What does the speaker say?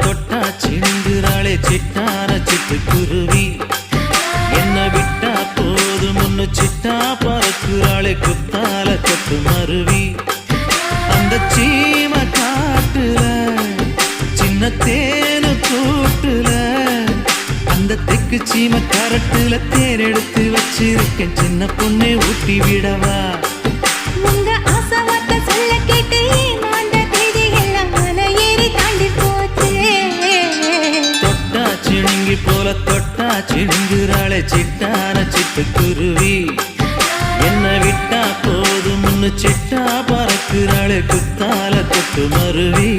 தொட்டா சிந்துறாளே சிட்டார சிட்டு குருவி. என்ன விட்டா போதும் முன்னு சிட்டா பறக்குறாளே குத்தால கொத்து மருவி. அந்த சீம காட்டுல சின்ன தேனு கூட்டுல அந்த தெக்கு சீம கரட்டுல தேர் எடுத்து வச்சிருக்கேன். சின்ன பொண்ணை ஊட்டி விடவா? தொட்டா சிணுங்குறாளே சிட்டான சிட்டுக்குருவி என்ன விட்டா போதும்னு சிட்டா பறக்குறாளே குத்தால தொட்டு மருவி.